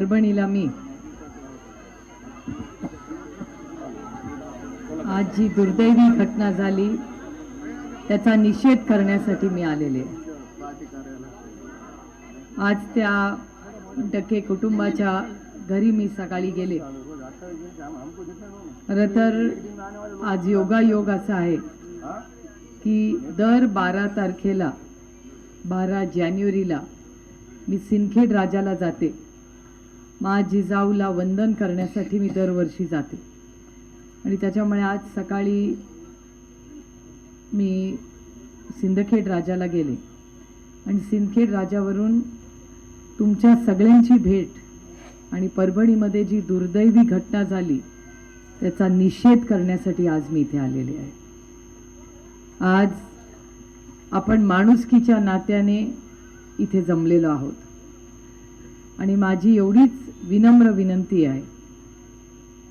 परभणीला मी. आज जी दुर्दैवी घटना झाली त्याचा निषेध करण्यासाठी मी आलेले. आज त्या डके कुटुंबाच्या घरी मी सकाळी गेले. खरं तर आज योगायोग असा आहे की दर बारा तारखेला बारा जानेवारीला मी सिंदखेड राजाला जाते. मा जिजाऊला वंदन करण्यासाठी मी दरवर्षी जाते. आणि त्याच्यामुळे आज सकाळी मी सिंदखेड राजाला गेले. आणि सिंदखेड राजावरून तुमच्या सगळ्यांची भेट आणि परभणीमध्ये जी दुर्दैवी घटना झाली त्याचा निषेध करण्यासाठी आज मी इथे आलेले आहे. आज आपण माणुसकीच्या नात्याने इथे जमलेलो आहोत. आणि माझी एवढीच विनम्र विनंती आहे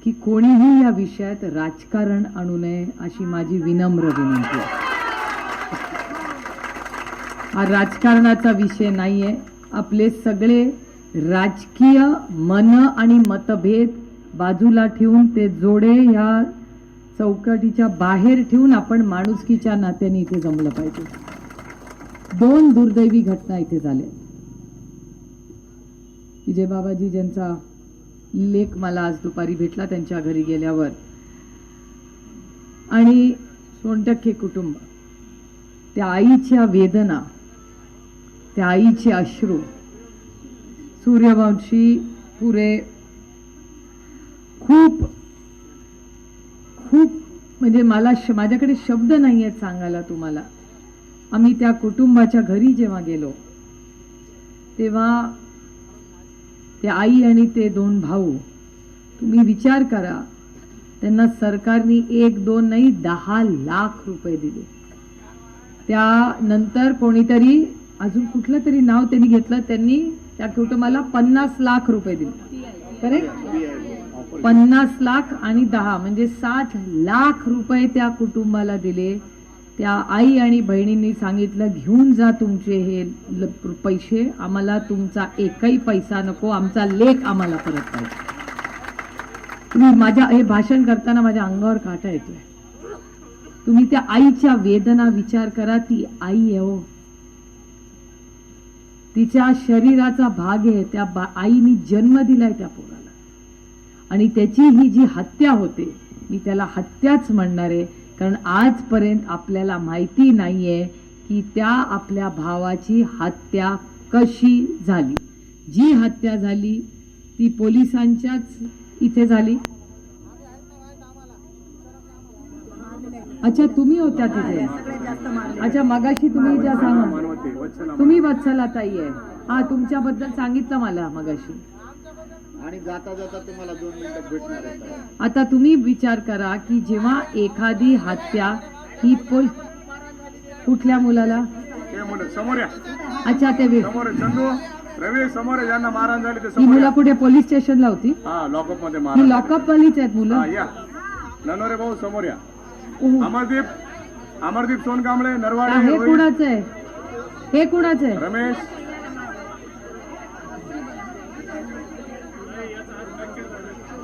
की कोणीही या विषयात राजकारण आणू नये अशी माझी विनम्र विनंती आहे. हा राजकारणाचा विषय नाहीये. आपले सगळे राजकीय मन आणि मतभेद बाजूला ठेवून ते जोडे ह्या चौकटीच्या बाहेर ठेवून आपण माणुसकीच्या नात्याने इथे जमलं पाहिजे. दोन दुर्दैवी घटना इथे झाल्या. विजय बाबाजी ज्यांचा लेख मला आज दुपारी भेटला त्यांच्या घरी गेल्यावर. आणि सोनटक्के कुटुंब त्या आईच्या वेदना त्या आईचे अश्रू सूर्यवंशी पुरे खूप खूप म्हणजे मला श माझ्याकडे शब्द नाही आहेत सांगायला तुम्हाला. आम्ही त्या कुटुंबाच्या घरी जेव्हा गेलो तेव्हा ते आई आणि ते दोन भाऊ. तुम्ही विचार करा. त्यांना सरकारने एक दोन नाही दहा लाख रुपये दिले. त्यानंतर कोणीतरी अजून कुठलं तरी नाव त्यांनी घेतलं त्यांनी त्या कुटुंबाला पन्नास लाख रुपये दिले. करेक्ट पन्नास लाख आणि दहा म्हणजे साठ लाख रुपये त्या कुटुंबाला दिले. त्या आई आणि बहिणींनी सांगितलं घेऊन जा तुमचे हे पैसे. आम्हाला तुमचा एकही पैसा नको. आमचा लेख आम्हाला परत पाहिजे. तुम्ही माझ्या हे भाषण करताना माझ्या अंगावर काटा येतोय. तुम्ही त्या आईच्या वेदना विचार करा. ती आई आहे हो. तिच्या शरीराचा भाग आहे. त्या बा आईनी जन्म दिलाय त्या पोराला. आणि त्याची ही जी हत्या होते मी त्याला हत्याच म्हणणार आहे. कारण आजपर्यंत आपल्याला माहिती नाहीये की त्या आपल्या भावाची हत्या कशी झाली. जी हत्या झाली ती पोलिसांच्याच इथे झाली? अच्छा तुम्ही होत्या तिथे. अच्छा मगाशी तुम्ही ज्या सांगा. तुम्ही वत्सला ताई आहे. हा तुमच्याबद्दल सांगितलं मला मगाशी. आणि जाता जाता तुम्हाला दोन मिनिटात भेटणार आहे. आता तुम्ही विचार करा की जेव्हा एखादी हत्या ही पोल कुठल्या मुलाला? ते समोर या. अच्छा ते वे- समोर आहे, चंदू रवी समोर आहे, ज्यांना मारहाण झाली ते ही समोर मुलं या. कुठे पोलीस स्टेशनला होती? हा लॉकअपमध्ये ही मारा लॉकअप वालीच आहेत मुलं. हा या. ननोरे भाऊ समोर या. अमरदीप अमरदीप सोनकांबळे हे नरवाडे रोहित, कुणाचं आहे? हे कुणाचं आहे? रमेश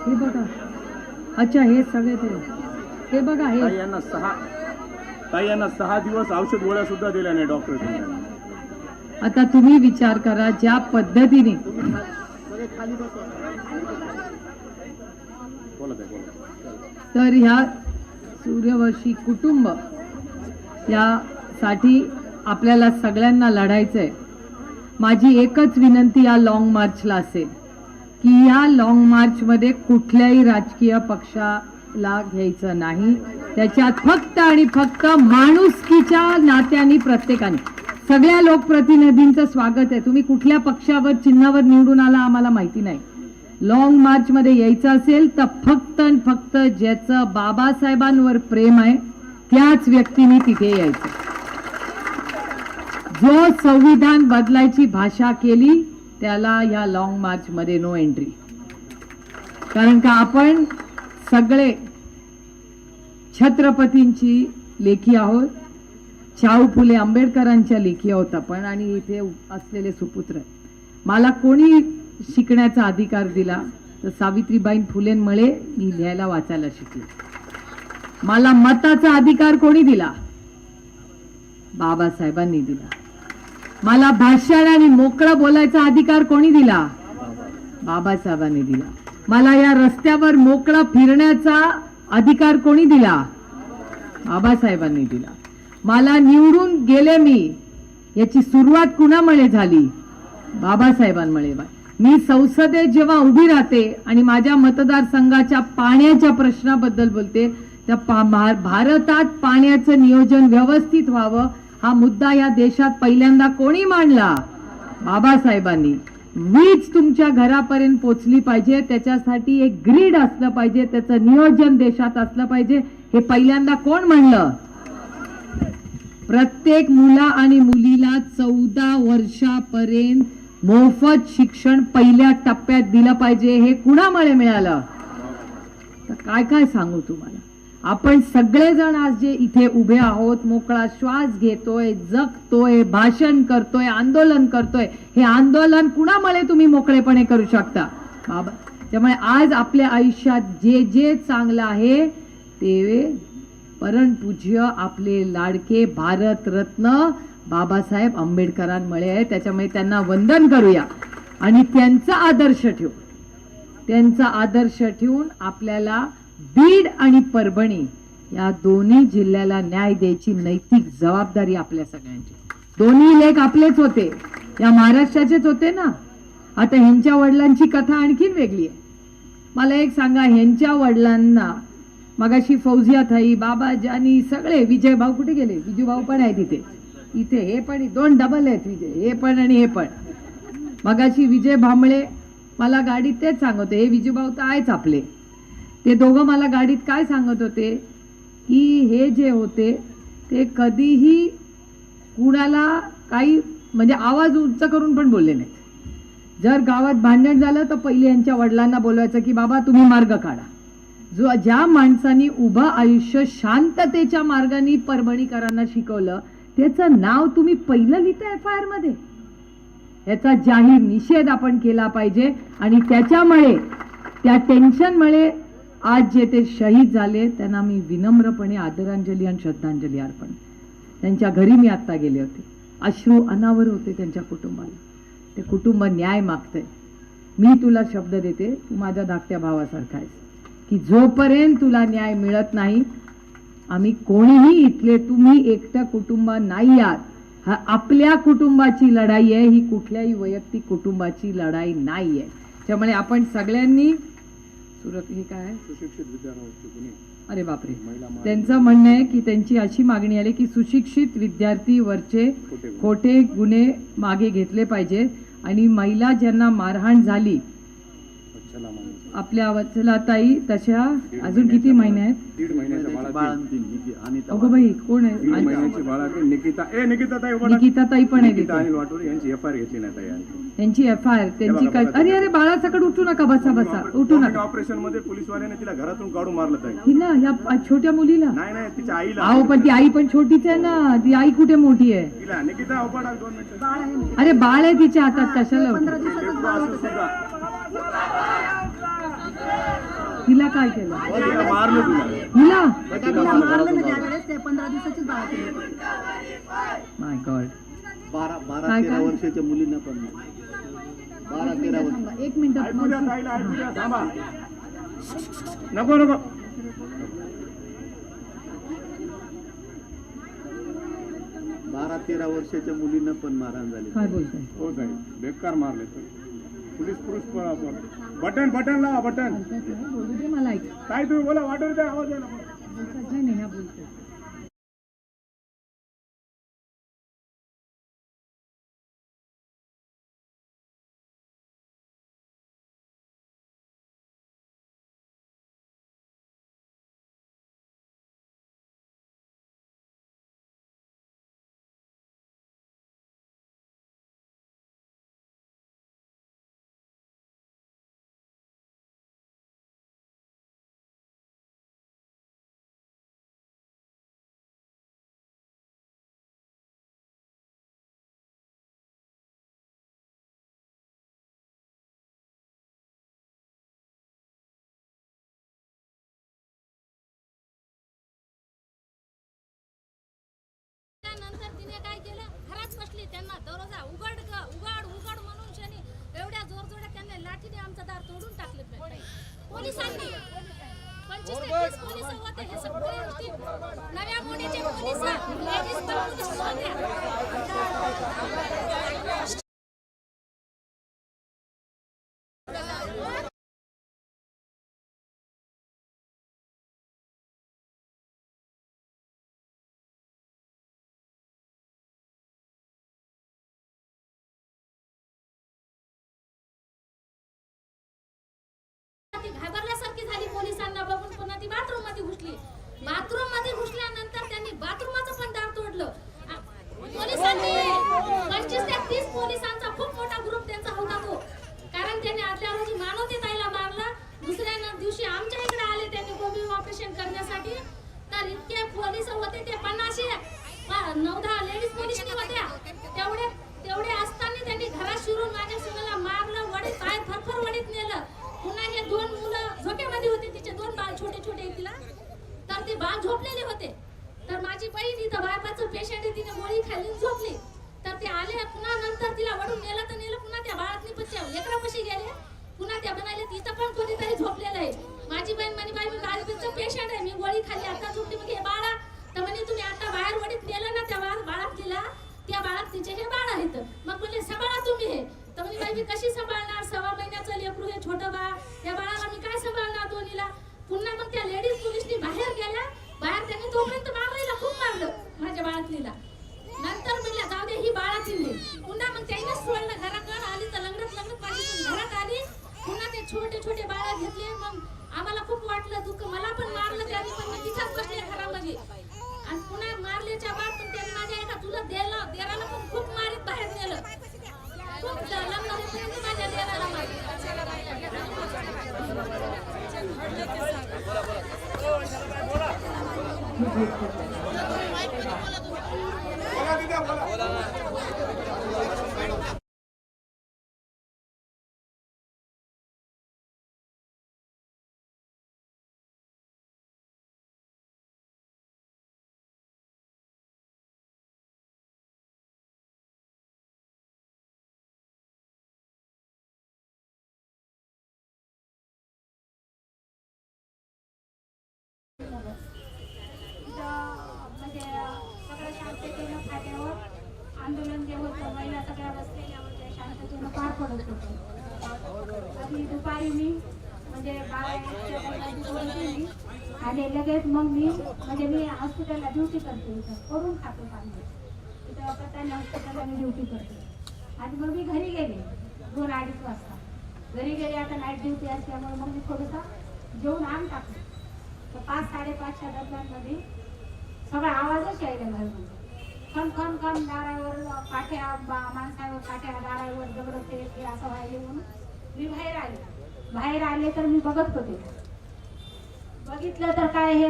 हे बघा. अच्छा हे सगळे ते. हे बघा हे. ताई यांना सहा. ताई यांना सहा दिवस औषध गोळ्या सुद्धा दिल्या नाही डॉक्टर आता तुम्ही विचार करा ज्या पद्धतीने. बोला ताई बोला तर ह्या सूर्यवंशी कुटुंब यासाठी आपल्याला सगळ्यांना लढायचं आहे माझी एकच विनंती या लॉंग मार्चला असेल. की या लॉंग मार्चमध्ये कुठल्याही राजकीय पक्षाला घ्यायचं नाही. त्याच्यात फक्त आणि फक्त माणुसकीच्या नात्याने प्रत्येकाने. सगळ्या लोकप्रतिनिधींचं स्वागत आहे. तुम्ही कुठल्या पक्षावर चिन्हावर निवडून आला आम्हाला माहिती नाही. लॉंग मार्चमध्ये यायचं असेल तर फक्त आणि फक्त ज्याचं बाबासाहेबांवर प्रेम आहे त्याच व्यक्तीने तिथे यायचं. जो संविधान बदलायची भाषा केली त्याला या लॉंग मार्च मध्ये नो एंट्री कारण का आपण सगळे छत्रपतींची लेखी आहोत. शाहू फुले आंबेडकरांच्या लेखी आहोत आपण आणि इथे असलेले सुपुत्र. मला कोणी शिकण्याचा अधिकार दिला तर सावित्रीबाई फुलेंमुळे मी लिहायला वाचायला शिकले. मला मताचा अधिकार कोणी दिला? बाबासाहेबांनी दिला. मला भाषण आणि मोकळं बोलायचा अधिकार कोणी दिला? बाबासाहेबांनी दिला. मला या रस्त्यावर मोकळा फिरण्याचा अधिकार कोणी दिला? बाबासाहेबांनी दिला. मला निवडून गेले मी. याची सुरुवात कुणामुळे झाली? बाबासाहेबांमुळे मी संसदेत जेव्हा उभी राहते आणि माझ्या मतदारसंघाच्या पाण्याच्या प्रश्नाबद्दल बोलते त्या पा- भारतात पाण्याचं नियोजन व्यवस्थित व्हावं हा मुद्दा या देशात पहिल्यांदा कोणी मांडला? बाबासाहेबांनी. वीज तुमच्या घरापर्यंत पोचली पाहिजे त्याच्यासाठी एक ग्रीड असलं पाहिजे त्याचं नियोजन देशात असलं पाहिजे हे पहिल्यांदा कोण म्हणलं प्रत्येक मुला आणि मुलीला चौदा वर्षापर्यंत मोफत शिक्षण पहिल्या टप्प्यात दिलं पाहिजे हे कुणामुळे मिळालं? तर काय काय सांगू तुम्हाला? आपण सगळेजण आज जे इथे उभे आहोत मोकळा श्वास घेतोय जगतोय भाषण करतोय आंदोलन करतोय हे आंदोलन कुणामुळे तुम्ही मोकळेपणे करू शकता? बाबा त्यामुळे आज आपल्या आयुष्यात जे जे चांगलं आहे ते परमपूज्य आपले लाडके भारतरत्न बाबासाहेब आंबेडकरांमुळे आहे. त्याच्यामुळे त्यांना वंदन करूया. आणि त्यांचा आदर्श ठेवू. त्यांचा आदर्श ठेवून आपल्याला बीड आणि परभणी या दोन्ही जिल्ह्याला न्याय द्यायची नैतिक जबाबदारी आपल्या सगळ्यांची. दोन्ही लेख आपलेच होते. या महाराष्ट्राचेच होते ना? आता ह्यांच्या वडिलांची कथा आणखीन वेगळी आहे. मला एक सांगा ह्यांच्या वडिलांना मगाशी फौजिया थाई बाबा जानी सगळे विजय भाऊ कुठे गेले? विजू भाऊ पण आहेत इथे इथे हे पण दोन डबल आहेत विजय. हे पण आणि हे पण. मगाशी विजय भांबळे मला गाडीत तेच सांगवते हे विजूभाऊ तर आहेच आपले. ते दोघं मला गाडीत काय सांगत होते? की हे जे होते ते कधीही कुणाला काही म्हणजे आवाज उंच करून पण बोलले नाहीत. जर गावात भांडण झालं तर पहिले यांच्या वडिलांना बोलवायचं की बाबा तुम्ही मार्ग काढा. जो ज्या माणसानी उभं आयुष्य शांततेच्या मार्गाने परभणीकरांना शिकवलं त्याचं नाव तुम्ही पहिलं लिहिता एफ आय आरमध्ये याचा जाहीर निषेध आपण केला पाहिजे आणि त्याच्यामुळे त्या टेन्शनमुळे आज जे ते शहीद झाले त्यांना मी विनम्रपणे आदरांजली आणि श्रद्धांजली अर्पण. त्यांच्या घरी मी आत्ता गेले होते. अश्रू अनावर होते त्यांच्या कुटुंबाला. ते कुटुंब न्याय मागतंय. मी तुला शब्द देते तू माझ्या धाकट्या भावासारखा आहेस. की जोपर्यंत तुला न्याय मिळत नाही आम्ही कोणीही इथले तुम्ही एकट्या कुटुंब नाही आहात. हा आपल्या कुटुंबाची लढाई आहे ही कुठल्याही वैयक्तिक कुटुंबाची लढाई नाही आहे त्यामुळे आपण सगळ्यांनी सुरत हे काय? सुशिक्षित विद्यार्थी अरे बापरे त्यांचं म्हणणं आहे की त्यांची अशी मागणी आली की सुशिक्षित विद्यार्थी वरचे. खोटे गुन्हे मागे घेतले पाहिजेत आणि महिला ज्यांना मारहाण झाली आपल्या वत्सलाताई तशा अजून किती महिने आहेत? दीड महिन्याच्या अगो बाई कोण दीड आहे निकिता. ए निकिता ताई उभा राहा. निकिताताई पण आहे निकिता तिथे. अनिल वाटोरे यांची एफ आय आर घेतली नाही ताई. त्यांची एफ आय त्यांची काय अरे अरे बाळासकड उठू नका बसा बसा उठू नका. ऑपरेशनमध्ये पोलीसवाल्याने तिला घरातून काढून मारलं ताई. हिला या छोट्या मुलीला? नाही नाही तिच्या आईला. अहो पण ती आई पण छोटीच आहे ना. ती आई कुठे मोठी आहे? तिला निकिता उभा राहा दोन मिनिटं. अरे बाळ आहे तिच्या हातात कशाला उठू? सुद्धा तिला काय केलं? तिला मारलं तुला हिला तिला मारलं ना. त्यावेळेस ते पंधरा दिवसाचीच बाळा केली. माय गॉड बारा बारा तेरा? वर्षाच्या मुलींना पण बारा तेरा वर्ष. एक मिनिट नको नको. बारा तेरा वर्षाच्या मुलींना पण मारहाण झाली. काय बोलताय? हो बेकार मारले तर पोलीस पुरुष बटन बटन लावा बटन. मला काय तुम्ही बोला वाटवर द्या आवाज द्या ना. काय केलं? घरात बसली त्यांना दरोजा उघड ग उघड उघड म्हणून शनी एवढ्या जोरजोड्यात त्यांनी लाठीने आमचं दार तोडून टाकले पोलिसांनी. पंचवीस ते पोलीस होते हे सगळे गोष्टी नव्या मोडीचे पोलीस बाथरूममध्ये घुसल्यानंतर त्यांनी बाथरूमचं पण दार तोडलं. पोलिसांनी पंचवीस ते तीस पोलिसांचा खूप मोठा ग्रुप त्यांचा होता तो. कारण त्यांनी आदल्या रोजी मानवते ताईला मारला. दुसऱ्या दिवशी आमच्या इकडे आले त्यांनी कोविड ऑपरेशन करण्यासाठी. तर इतके पोलीस होते ते पन्नाशे नऊ दहा लेडीज पोलीस होत्या. तेवढे तेवढे असताना त्यांनी घरात शिरून माझ्या सुनाला मारलं वडीत पाय फरफर वडीत नेलं. पुन्हा हे दोन मुलं झोक्यामध्ये होते तिचे दोन बाळ छोटे छोटे तिला. ते बाळ झोपलेले होते. तर माझी बहीण इथं बायपाचं पेशंट आहे तिने गोळी खाली झोपली. तर ते आले पुन्हा नंतर तिला वडून नेलं तर नेलं पुन्हा त्या बाळातनी पच्च्या लेकरापाशी गेले. पुन्हा त्या म्हणाले तिथं पण कोणीतरी झोपलेलं आहे. माझी बहीण म्हणे बाई मी बाळाचं पेशंट आहे मी गोळी खाली आता झोपली. मग हे बाळा तर म्हणे तुम्ही आता बाहेर वडीत नेलं ना त्या बाळ बाळात तिला त्या बाळात तिचे हे बाळ आहेत. मग म्हणजे सांभाळा तुम्ही हे. तर म्हणजे बाई मी कशी सांभाळणार? सव्वा महिन्याचं लेकरू हे छोटं बाळ. त्या बाळाला मी काय सांभाळणार दोन्हीला? पुन्हा मग त्या लेडीज पोलिसनी बाहेर गेल्या. बाहेर त्यांनी तोपर्यंत मारलेला खूप मारलं माझ्या बाळातलीला. नंतर म्हणलं जाऊ दे ही बाळाची पुन्हा मग त्याने सोडलं घराकडे आली तर लंगडत लंगडत माझी घरात आली. पुन्हा ते छोटे छोटे बाळा घेतले. मग आम्हाला खूप वाटलं दुःख मला पण मारलं त्याने पण मी तिथंच बसले घरामध्ये. आणि पुन्हा मारल्याच्या बाद पण त्याने माझ्या एका तुला द्यायला देराला पण खूप मारीत बाहेर नेलं. खूप लग्न माझ्या देराला म्हणजे सगळं शांततेनं फाट्यावर आंदोलन जे होतं महिला सगळ्या बसलेल्या होत्या शांततेनं पार पडत होतं मी. म्हणजे बारा आणि लगेच मग मी म्हणजे मी हॉस्पिटलला ड्युटी करते इथं. करून खातो पाणी. तिथं पत्ताने हॉस्पिटलला मी ड्युटी करते. आणि मग मी घरी गेले. दोन अडीच वाजता. घरी गेले आता नाईट ड्युटी असल्यामुळे मग मी थोडंसं जेवून आण टाकलं तर पाच साडेपाचच्या दरम्यानमध्ये सगळा आवाजच यायला घरमध्ये खन खन खन दारावर काठ्या माणसावर पाठ्या दारावर दगड ते असं व्हायले म्हणून मी बाहेर आले. बाहेर आले तर मी बघत होते. बघितलं तर काय हे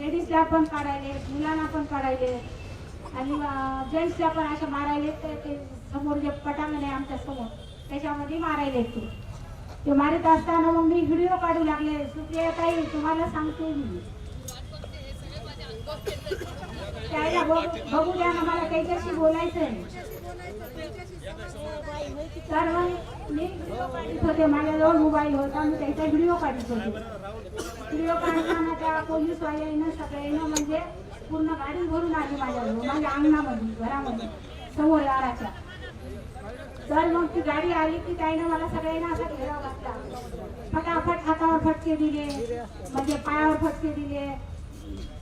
लेडीजला पण काढायले मुलांना पण काढायले. आणि जेंट्सला पण असे मारायले ते ते समोर जे पटांगण आहे आमच्यासमोर त्याच्यामध्ये मारायले ते. ते मारत असताना मग मी व्हिडिओ काढू लागले. सुप्रिया ताई तुम्हाला सांगते मी. त्याला बघू द्या ना मला त्याच्याशी बोलायचं आहे तर मग मी व्हिडिओ काढत होते माझ्याजवळ मोबाईल होता मी त्याचा व्हिडिओ काढत होते व्हिडिओ काढताना त्या पोलीसवाल्यानं सगळ्यांना म्हणजे पूर्ण गाडी भरून आली माझ्याजवळ माझ्या अंगणामध्ये घरामध्ये समोर दाराच्या तर मग ती गाडी आली की त्यानं मला सगळ्यांना असा घेराव बसला फटाफट हातावर फटके दिले म्हणजे पायावर फटके दिले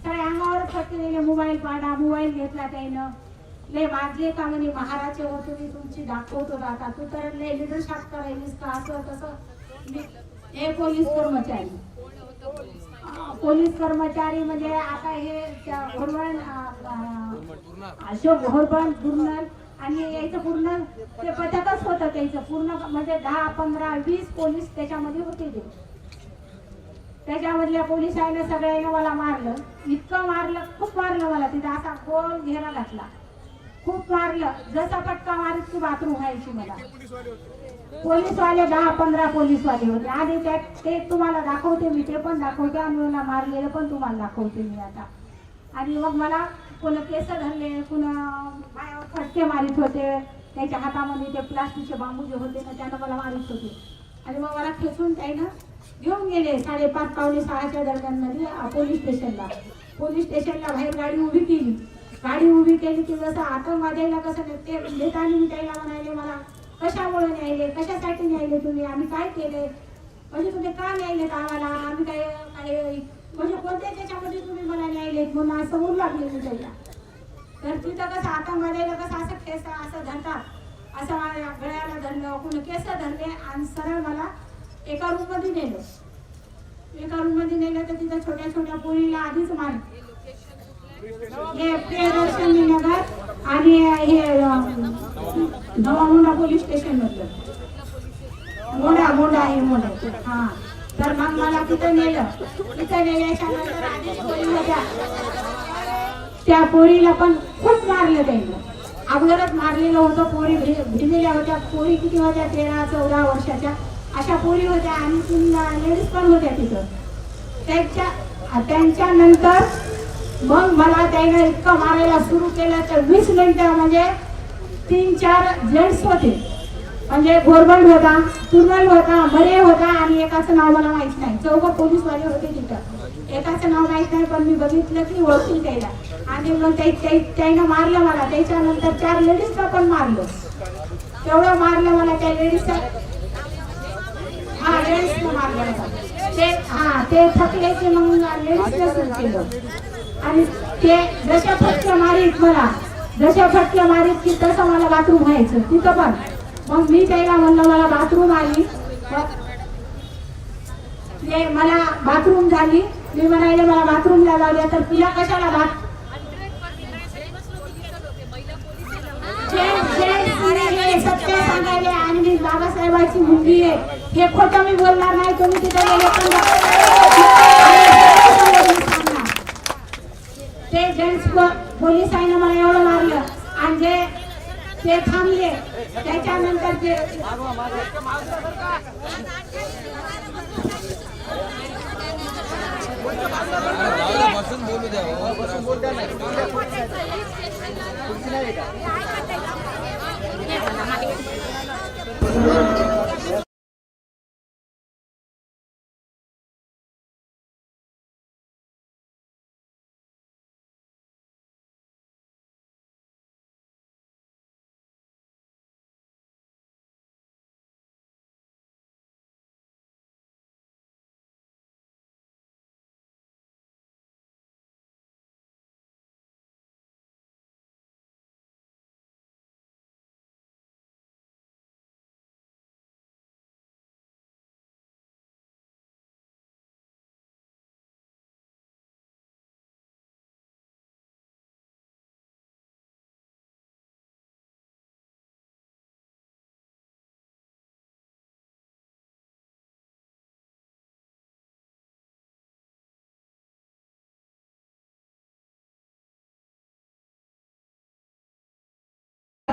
सगळ्या अंगावर फटके दिले मोबाईल पाडा मोबाईल घेतला त्यानं. लय वाजले का म्हणे महाराज होते मी तुमची दाखवतो आता तू तर लय लिडरशिप करायलीस का? असं तसं. हे पोलीस कर्मचारी. पोलीस कर्मचारी म्हणजे आता हे त्या घोरवण अशोक घोरबण दुर्नल आणि याचं पूर्ण ते पथकच होतं त्याचं. पूर्ण म्हणजे दहा पंधरा वीस पोलीस त्याच्यामध्ये होते ते. त्याच्यामधल्या पोलिसांनी सगळ्यांना मला मारलं. इतकं मारलं खूप मारलं मला तिथं. असा गोल घेरा घातला. खूप मारलं जसा पटका मारत की बाथरूम व्हायची मला. पोलीसवाले दहा पंधरा पोलीसवाले होते. आणि त्यात ते तुम्हाला दाखवते मी ते पण दाखवते. आणि मला मारलेलं पण तुम्हाला दाखवते मी आता. आणि मग मला कोण केस धरले कोण पायावर फटके मारित होते. त्याच्या हातामध्ये ते प्लास्टिकचे बांबू जे होते ना त्यानं मला मारित होते. आणि मग मला खेचून त्यानं घेऊन गेले. साडेपाच पावणे सहाच्या दरम्यानमध्ये पोलीस स्टेशनला. पोलीस स्टेशनला बाहेर गाडी उभी केली. गाडी उभी केली की जसं आतंकवाद्याला कसं ते देताना मी म्हणाले मला? कशामुळे न्यायले? कशासाठी न्यायले तुम्ही? आम्ही काय केले? म्हणजे तुम्ही का न्यायलेत आम्हाला? आम्ही काय काय म्हणजे कोणत्या त्याच्यामध्ये तुम्ही मला न्यायलेत? म्हणून असं बोलू लागले मी त्याला. तर तिथं कसं आतंकवाद्याला कसं असं केस असं धरतात असं माझ्या गळ्याला धरलं कोणी केस धरले आणि सरळ मला एका रूममध्ये नेलं. एका रूममध्ये नेलं तर तिथं छोट्या छोट्या पोळीला आधीच मार हे प्रियदर्शनी नगर आणि हे नवामुंडा पोलीस स्टेशन मधलं. मोडा मोडा आहे मोडा. हा. तर मग मला तिथं नेलं. तिथं नेल्याच्या नंतर आधीच पोरी होत्या त्या पोरीला पण खूप मारलं त्यांना. अगोदरच मारलेलं होतं पोरी भिजलेल्या होत्या. पोरी किती होत्या? तेरा चौदा वर्षाच्या. अशा पोरी होत्या आणि लेडीज पण होत्या तिथं. त्यांच्या त्यांच्या नंतर मग मला त्याने इतकं मारायला सुरू केलं तर वीस मिनिटं म्हणजे तीन चार जेंट्स होते. म्हणजे गोरबंड होता तुर्मल होता बरे होता आणि एकाचं नाव मला माहीत नाही. चौघ पोलीसवाले होते तिथं. एकाचं नाव माहीत नाही पण मी बघितलं की ओळखील त्याला. आणि मग त्या- त्यानं मारलं मला. त्याच्यानंतर चार लेडीजला पण मारलं. तेवढं मारलं मला त्या लेडीजचा हा लेडीजला मारलं ते हा ते थकले की मग लेडीजला सुरू केलं. आणि ते जशा फटक्या मारीत मला जशा फटक्या मारीत की तसं मला बाथरूम व्हायचं. तिथं पण. मग मी त्याला म्हणलं मला बाथरूम आली. ते मला बाथरूम झाली. मी म्हणाले मला बाथरूमला लावल्या तर तुला कशाला बाथ सत्य सांगायले आणि मी बाबासाहेबाची मुलगी आहे. हे खोटं मी बोलणार नाही. तुम्ही तिथे गेले पण सांगणार. ते जेंट्स पोलिसांना मला एवढं मारलं. आणि जे ते थांबले त्याच्यानंतर जे बोलू ते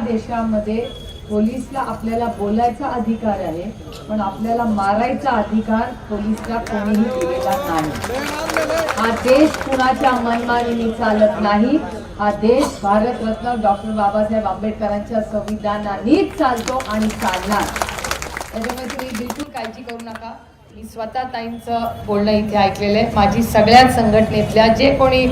देशामध्ये पोलीसला आपल्याला बोलायचा अधिकार आहे पण आपल्याला मारायचा अधिकार पोलीसला कोणीही दिलेला नाही. हा देश कुणाच्या मनमानीने चालत नाही. हा देश भारतरत्न डॉक्टर बाबासाहेब आंबेडकरांच्या संविधानानेच चालतो आणि चालणार. त्याच्यामुळे तुम्ही बिलकुल काळजी करू नका. मी स्वतः ताईंचं बोलणं इथे ऐकलेलं आहे. माझी सगळ्याच संघटनेतल्या जे कोणी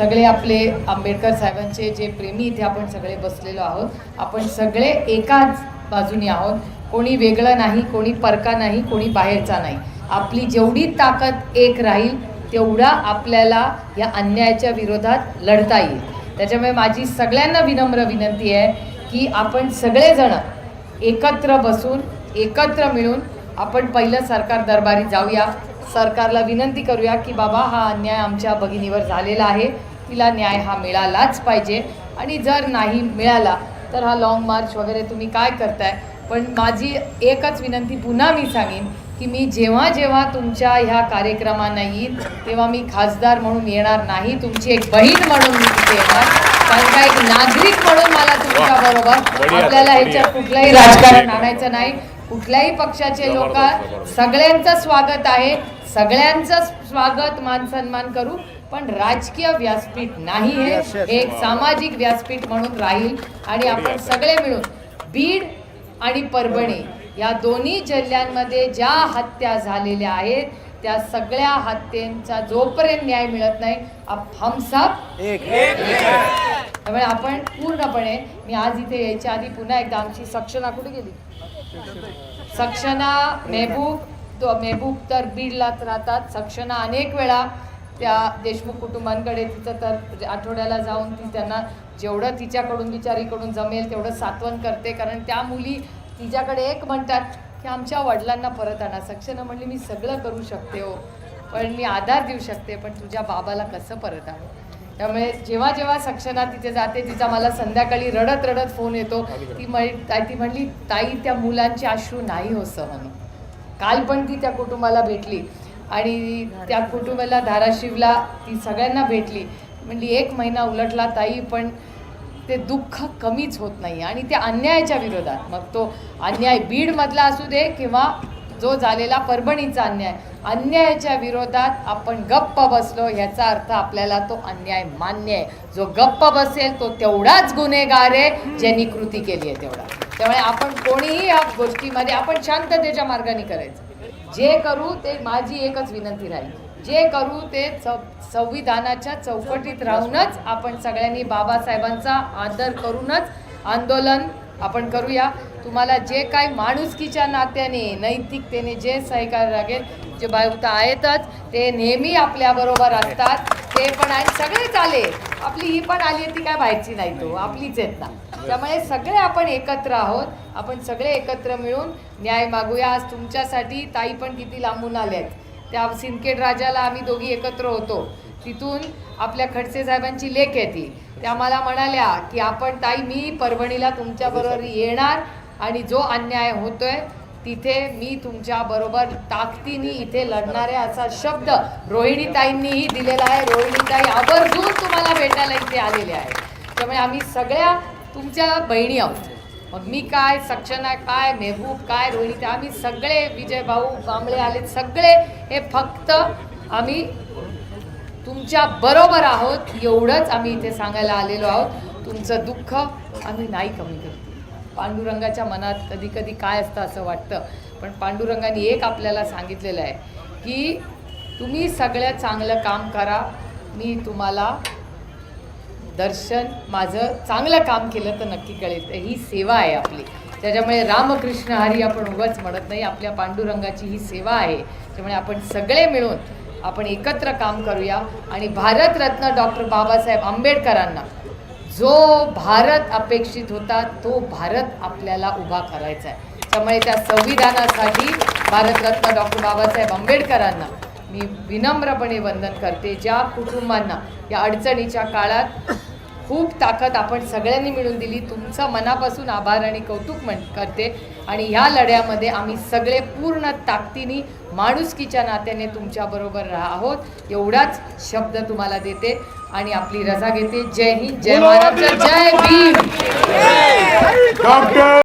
सगळे आपले आंबेडकर साहेबांचे जे प्रेमी इथे आपण सगळे बसलेलो आहोत आपण सगळे एकाच बाजूनी आहोत. कोणी वेगळं नाही कोणी परका नाही कोणी बाहेरचा नाही. आपली जेवढी ताकद एक राहील तेवढा आपल्याला या अन्यायाच्या विरोधात लढता येईल. त्याच्यामुळे माझी सगळ्यांना विनम्र विनंती आहे की आपण सगळेजण एकत्र बसून एकत्र मिळून आपण पहिलं सरकार दरबारी जाऊया. सरकारला विनंती करूया की बाबा हा अन्याय आमच्या भगिनीवर झालेला आहे. तिला न्याय हा मिळालाच पाहिजे. आणि जर नाही मिळाला तर हा लॉंग मार्च वगैरे तुम्ही काय करताय? पण माझी एकच विनंती पुन्हा मी सांगेन की मी जेव्हा जेव्हा तुमच्या ह्या कार्यक्रमांना येईल तेव्हा मी खासदार म्हणून येणार नाही तुमची एक बहीण म्हणून मी तिथे येणार. कारण का एक नागरिक म्हणून मला तुमच्या बरोबर आपल्याला ह्याच्यात कुठलंही राजकारण आणायचं नाही. कुठल्याही पक्षाचे लोक सगळ्यांचं स्वागत आहे. सगळ्यांचं स्वागत मान सन्मान करू. पण राजकीय व्यासपीठ नाही हे एक सामाजिक व्यासपीठ म्हणून राहील आणि आपण सगळे मिळून बीड आणि परभणी या दोन्ही जिल्ह्यांमध्ये ज्या हत्या झालेल्या आहेत त्या सगळ्या हत्येंचा जोपर्यंत न्याय मिळत नाही आप- हम सब त्यामुळे आपण पूर्णपणे मी आज इथे यायच्या आधी पुन्हा एकदा आमची सक्षना कुठे गेली? सक्षना मेहबूब तो मेहबूब तर बीडलाच राहतात. सक्षना अनेक वेळा त्या देशमुख कुटुंबांकडे तिचं तर म्हणजे आठवड्याला जाऊन ती त्यांना जेवढं तिच्याकडून बिचारीकडून जमेल तेवढं सात्वन करते. कारण त्या मुली तिच्याकडे एक म्हणतात की आमच्या वडिलांना परत आणा. सक्षना म्हणली मी सगळं करू शकते हो पण मी आधार देऊ शकते पण तुझ्या बाबाला कसं परत आणू? त्यामुळे जेव्हा जेव्हा सक्षना तिथे जाते तिचा मला संध्याकाळी रडत रडत फोन येतो. ती म्हण ताई- ती म्हणली ताई त्या मुलांचे अश्रू नाही हो सहन. काल पण ती त्या कुटुंबाला भेटली. आणि त्या कुटुंबाला धाराशिवला ती सगळ्यांना भेटली. म्हणली एक महिना उलटला ताई पण ते दुःख कमीच होत नाही आणि त्या अन्यायाच्या विरोधात. मग तो अन्याय बीडमधला असू दे किंवा जो झालेला परभणीचा अन्याय अन्यायाच्या विरोधात आपण गप्प बसलो ह्याचा अर्थ आपल्याला तो अन्याय मान्य आहे. जो गप्प बसेल तो तेवढाच गुन्हेगार आहे ज्यांनी कृती केली आहे तेवढा. त्यामुळे आपण कोणीही या गोष्टीमध्ये आपण शांततेच्या मार्गाने करायचं. जे करू ते माझी एकच विनंती राहील. जे करू ते स- संविधानाच्या चौकटीत राहूनच आपण सगळ्यांनी बाबासाहेबांचा आदर करूनच आंदोलन आपण करूया. तुम्हाला जे काय माणुसकीच्या नात्याने नैतिकतेने जे सहकार्य लागेल जे बायुक्त आहेतच ते नेहमी आपल्याबरोबर असतात. ते पण आहेत सगळेच आले. आपली ही पण आली आहे ती काय व्हायची नाही तो. आपलीच आहेत ना. त्यामुळे सगळे आपण एकत्र आहोत. आपण सगळे एकत्र मिळून न्याय मागूया. आज तुमच्यासाठी ताई पण किती लांबून आल्यात. आहेत त्या सिंदखेड राजाला आम्ही दोघी एकत्र होतो. तिथून आपल्या खडसे साहेबांची लेख आहे ती त्या मला म्हणाल्या की आपण ताई मी परभणीला तुमच्याबरोबर येणार आणि जो अन्याय होतोय तिथे मी तुमच्या बरोबर ताकदीने इथे लढणारे असा शब्द रोहिणीताईंनीही दिलेला आहे. रोहिणीताई आवर्जून तुम्हाला भेटायला इथे आलेले आहे त्यामुळे आम्ही सगळ्या तुमच्या बहिणी आहोत. मग मी काय सक्षना काय मेहबूब काय रोहिणी आम्ही सगळे विजय भाऊ कांबळे आले सगळे. हे फक्त आम्ही तुमच्या बरोबर आहोत एवढंच आम्ही इथे सांगायला आलेलो आहोत. तुमचं दुःख आम्ही नाही कमी करतो पांडुरंगाच्या मनात कधी कधी काय असतं असं वाटतं. पण पांडुरंगाने एक आपल्याला सांगितलेलं आहे की तुम्ही सगळ्यात चांगलं काम करा मी तुम्हाला दर्शन माझं चांगलं काम केलं तर नक्की कळेल. तर ही सेवा आहे आपली. त्याच्यामुळे रामकृष्ण हरी आपण उगाच म्हणत नाही आपल्या पांडुरंगाची ही सेवा आहे. त्यामुळे आपण सगळे मिळून आपण एकत्र काम करूया. आणि भारतरत्न डॉक्टर बाबासाहेब आंबेडकरांना जो भारत अपेक्षित होता तो भारत आपल्याला उभा करायचा आहे. त्यामुळे त्या संविधानासाठी भारतरत्न डॉक्टर बाबासाहेब आंबेडकरांना मी विनम्रपणे वंदन करते. ज्या कुटुंबांना या अडचणीच्या काळात खूप ताकद आपण सगळ्यांनी मिळून दिली. तुमचं मनापासून आभार आणि कौतुक म्हण करते. आणि ह्या लढ्यामध्ये आम्ही सगळे पूर्ण ताकदीने माणुसकीच्या नात्याने तुमच्याबरोबर राह आहोत. एवढाच शब्द तुम्हाला देते आणि आपली रजा घेते. जय हिंद जय महाराष्ट्र जय भीम.